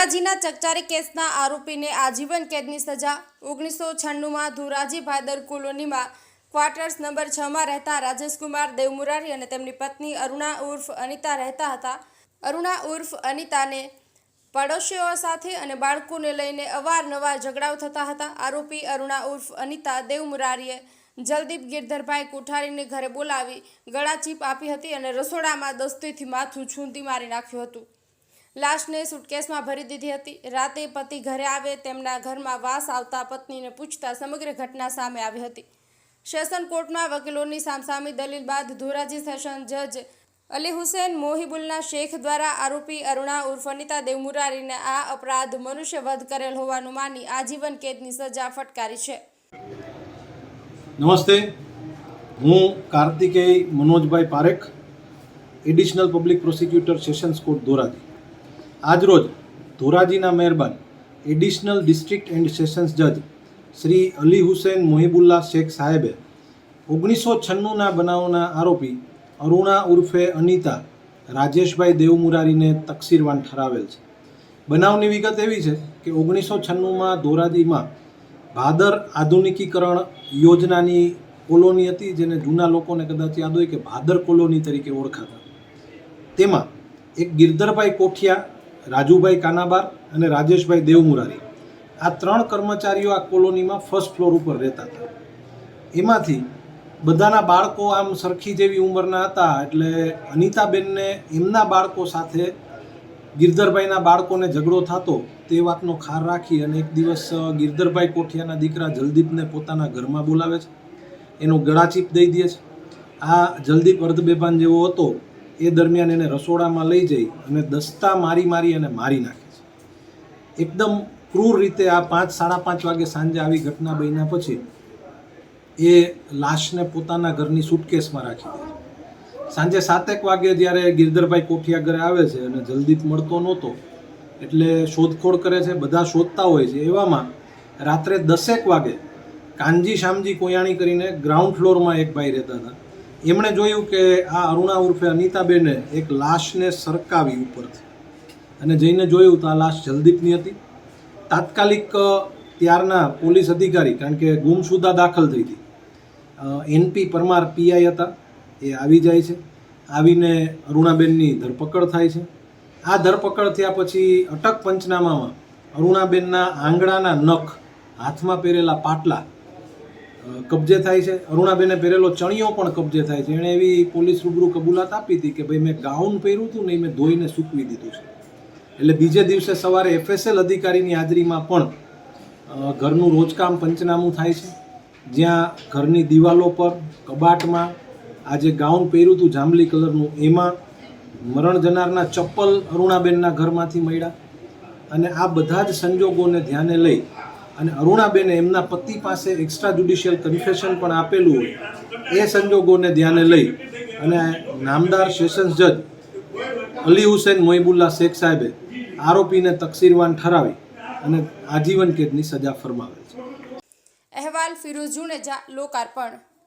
ધોરાજીના ચકચારી કેસના આરોપીને આજીવન કેદની સજા. ઓગણીસો છન્નુંમાં ધોરાજી ભાદર કોલોનીમાં ક્વાર્ટર્સ નંબર છમાં રહેતા રાજેશકુમાર દેવમુરારી અને તેમની પત્ની અરુણા ઉર્ફ અનિતા રહેતા હતા. અરુણા ઉર્ફ અનિતાને પડોશીઓ સાથે અને બાળકોને લઈને અવારનવાર ઝઘડાઓ થતા હતા. આરોપી અરુણા ઉર્ફ અનિતા દેવમુરારીએ જલદીપ ગિરધરભાઈ કોઠારીને ઘરે બોલાવી ગળાચીપ આપી હતી અને રસોડામાં દસ્તીથી માથું છૂંદી મારી નાખ્યું હતું. લાશને સુટકેસમાં ભરી દીધી હતી. રાતે પતિ ઘરે આવે, તેમના ઘરમાં વાસ આવતા પત્નીને પૂછતા સમગ્ર ઘટના સામે આવી હતી. સેશન કોર્ટમાં વકીલોની સામસામી દલીલ બાદ ધોરાજી સેશન જજ અલી હુસેન મોહિબુલના શેખ દ્વારા આરોપી અરુણા ઉર્ફ અનિતા દેવમુરારીને આ અપરાધ મનુષ્ય વધ કરેલ હોવાનું માની આજીવન કેદની સજા ફટકારી છે. નમસ્તે. હું Kartikeya Manojbhai Parekh, additional public prosecutor sessions court Dhoraji. આજરોજ ધોરાજીના મહેરબાન એડિશનલ ડિસ્ટ્રિક્ટ એન્ડ સેશન્સ જજ શ્રી અલી હુસેન મોહિબુલ્લા શેખ સાહેબે ઓગણીસો છન્નુંના બનાવના આરોપી અરુણા ઉર્ફે અનિતા રાજેશભાઈ દેવમુરારીને તકસીરવાન ઠરાવેલ છે. બનાવની વિગત એવી છે કે ઓગણીસો છન્નુંમાં ધોરાજીમાં ભાદર આધુનિકીકરણ યોજનાની કોલોની હતી જેને જૂના લોકોને કદાચ યાદ હોય કે ભાદર કોલોની તરીકે ઓળખાતા. તેમાં એક ગિરધરભાઈ કોઠિયા રાજુભાઈ કાનાબાર અને રાજેશભાઈ દેવમુરારી. આ ત્રણ કર્મચારીઓ આ કોલોનીમાં ફર્સ્ટ ફ્લોર ઉપર રહેતા હતા. એમાંથી બધાના બાળકો આમ સરખી જેવી ઉંમરના હતા એટલે અનિતાબેનને એમના બાળકો સાથે ગિરધરભાઈના બાળકોને ઝઘડો થતો તે વાતનો ખાર રાખી અને એક દિવસ ગિરધરભાઈ કોઠિયાના દીકરા જલદીપને પોતાના ઘરમાં બોલાવે છે. એનો ગળાચીપ દઈ દે છે. આ જલદીપ અર્ધબેભાન જેવો હતો એ દરમિયાન એને રસોડામાં લઈ જઈ અને દસ્તા મારી મારી અને મારી નાખે છે. એકદમ ક્રૂર રીતે આ પાંચ, સાડા પાંચ વાગે સાંજે આવી ઘટના બન્યા પછી એ લાશને પોતાના ઘરની સુટકેસમાં રાખી દે છે. સાંજે સાતેક વાગે જ્યારે ગિરધરભાઈ કોઠિયા ઘરે આવે છે અને જલ્દી મળતો નહોતો, એટલે શોધખોળ કરે છે, બધા શોધતા હોય છે. એવામાં રાત્રે દસેક વાગે કાનજી શામજી કોયાણી કરીને ગ્રાઉન્ડ ફ્લોરમાં એક ભાઈ રહેતા હતા. એમણે જોયું કે આ અરુણા ઉર્ફે અનિતાબેને એક લાશને સરકાવી ઉપરથી. અને જઈને જોયું તો આ લાશ જલદીપની હતી. તાત્કાલિક ત્યારના પોલીસ અધિકારી, કારણ કે ગુમશુદા દાખલ થઈ હતી. એનપી પરમાર પીઆઈ હતા. એ આવી જાય છે. આવીને અરુણાબેનની ધરપકડ થાય છે. આ ધરપકડ થયા પછી અટક પંચનામામાં અરુણાબેનના આંગળાના નખ હાથમાં પહેરેલા પાટલા કબજે થાય છે. અરુણાબેને પહેરેલો ચણિયો પણ કબજે થાય છે. એણે એવી પોલીસ રૂબરૂ કબૂલાત આપી હતી કે ભાઈ મેં ગાઉન પહેર્યું હતું ને મેં ધોઈને સૂકવી દીધું છે. એટલે બીજે દિવસે સવારે એફએસએલ અધિકારીની હાજરીમાં પણ ઘરનું રોજકામ પંચનામું થાય છે. જ્યાં ઘરની દિવાલો પર, કબાટમાં, આ જે ગાઉન પહેર્યું હતું જાંબલી કલરનું, એમાં મરણ જનારના ચપ્પલ અરુણાબેનના ઘરમાંથી મળ્યા. અને આ બધા જ સંજોગોને ધ્યાને લઈ અને અરુણાબેને એમના પતિ પાસે એક્સ્ટ્રા જ્યુડિશિયલ કન્ફેશન પણ આપેલું હોય. એ સંજોગોને ધ્યાને લઈ અને નામદાર સેશન્સ જજ અલી હુસેન મોહિબુલ્લા શેખ સાહેબે આરોપીને તકસીરવાન ઠરાવી અને આજીવન કેદની સજા ફરમાવેલ છે. અહેવાલ ફિરોઝ જુનેજા લોકાર્પણ